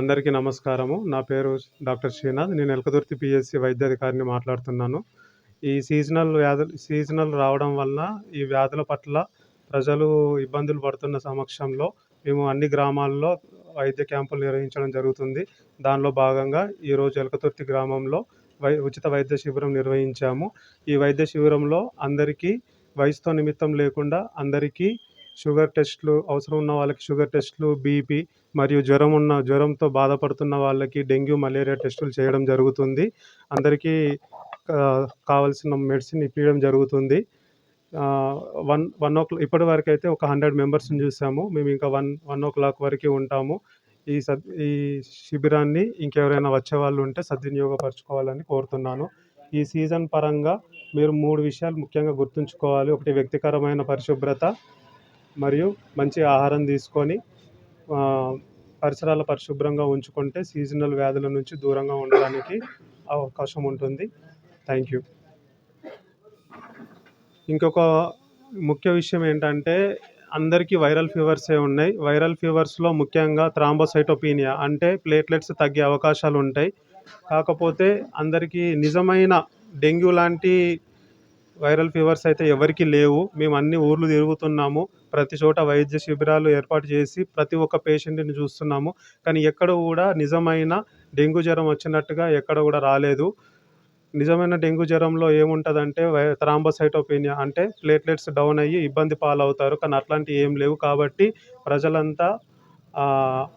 అందరికీ నమస్కారము. నా పేరు డాక్టర్ శ్రీనాథ్. నేను ఎలకదుర్తి పిఎస్సి వైద్యాధికారిని మాట్లాడుతున్నాను. ఈ సీజనల్ వ్యాధులు సీజనల్ రావడం వలన ఈ వ్యాధుల పట్ల ప్రజలు ఇబ్బందులు పడుతున్న సమక్షంలో మేము అన్ని గ్రామాల్లో వైద్య క్యాంపులు నిర్వహించడం జరుగుతుంది. దానిలో భాగంగా ఈరోజు ఎలకతుర్తి గ్రామంలో వై ఉచిత వైద్య శిబిరం నిర్వహించాము. ఈ వైద్య శిబిరంలో అందరికీ వయసుతో నిమిత్తం లేకుండా అందరికీ షుగర్ టెస్ట్లు అవసరం ఉన్న వాళ్ళకి షుగర్ టెస్ట్లు బీపీ మరియు జ్వరం ఉన్న జ్వరంతో బాధపడుతున్న వాళ్ళకి డెంగ్యూ మలేరియా టెస్టులు చేయడం జరుగుతుంది. అందరికీ కావాల్సిన మెడిసిన్ ఇప్పించడం జరుగుతుంది. వన్ వన్ ఓ క్లాక్ ఇప్పటి వరకు అయితే ఒక హండ్రెడ్ మెంబర్స్ని చూసాము. మేము ఇంకా వన్ వన్ ఓ క్లాక్ వరకు ఉంటాము. ఈ సద్ ఈ శిబిరాన్ని ఇంకెవరైనా వచ్చే వాళ్ళు ఉంటే సద్వినియోగపరచుకోవాలని కోరుతున్నాను. ఈ సీజన్ పరంగా మీరు మూడు విషయాలు ముఖ్యంగా గుర్తుంచుకోవాలి. ఒకటి వ్యక్తికరమైన పరిశుభ్రత మరియు మంచి ఆహారం తీసుకొని పరిసరాలు పరిశుభ్రంగా ఉంచుకుంటే సీజనల్ వ్యాధుల నుంచి దూరంగా ఉండడానికి అవకాశం ఉంటుంది. థ్యాంక్ యూ ఇంకొక ముఖ్య విషయం ఏంటంటే అందరికీ వైరల్ ఫీవర్సే ఉన్నాయి. వైరల్ ఫీవర్స్లో ముఖ్యంగా థ్రాంబోసైటోపీనియా అంటే ప్లేట్లెట్స్ తగ్గే అవకాశాలు ఉంటాయి. కాకపోతే అందరికీ నిజమైన డెంగ్యూ లాంటి వైరల్ ఫీవర్స్ అయితే ఎవరికీ లేవు. మేము అన్ని ఊర్లు తిరుగుతున్నాము. ప్రతి చోట వైద్య శిబిరాలు ఏర్పాటు చేసి ప్రతి ఒక్క పేషెంట్ని చూస్తున్నాము. కానీ ఎక్కడ కూడా నిజమైన డెంగ్యూ జ్వరం వచ్చినట్టుగా ఎక్కడ కూడా రాలేదు. నిజమైన డెంగ్యూ జ్వరంలో ఏముంటుందంటే వై థ్రాంబోసైటోపీనియా అంటే ప్లేట్లెట్స్ డౌన్ అయ్యి ఇబ్బంది పాలవుతారు. కానీ అట్లాంటివి ఏం లేవు. కాబట్టి ప్రజలంతా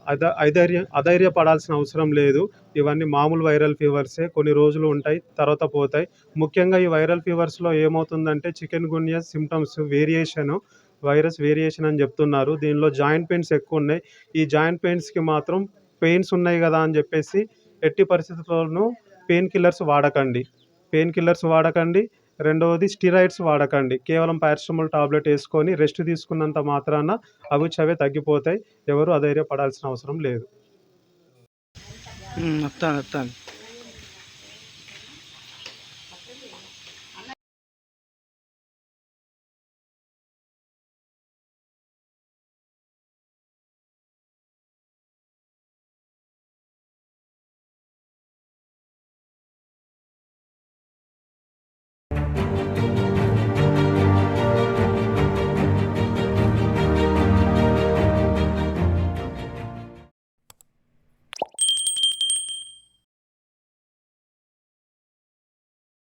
అధ అధైర్య అధైర్యపడాల్సిన అవసరం లేదు. ఇవన్నీ మామూలు వైరల్ ఫీవర్సే కొన్ని రోజులు ఉంటాయి తర్వాత పోతాయి. ముఖ్యంగా ఈ వైరల్ ఫీవర్స్లో ఏమవుతుందంటే chikungunya symptoms variation virus variation అని చెప్తున్నారు. దీనిలో జాయింట్ పెయిన్స్ ఎక్కువ ఉన్నాయి. ఈ జాయింట్ పెయిన్స్కి మాత్రం పెయిన్స్ ఉన్నాయి కదా అని చెప్పేసి ఎట్టి పరిస్థితుల్లోనూ పెయిన్ కిల్లర్స్ వాడకండి. పెయిన్ కిల్లర్స్ వాడకండి. రెండవది స్టిరాయిడ్స్ వాడకండి. కేవలం పారాసిటమాల్ టాబ్లెట్ వేసుకొని రెస్ట్ తీసుకున్నంత మాత్రాన అవి చవే తగ్గిపోతాయి. ఎవరు అధైర్యపడాల్సిన అవసరం లేదు. వస్తాను వస్తాను.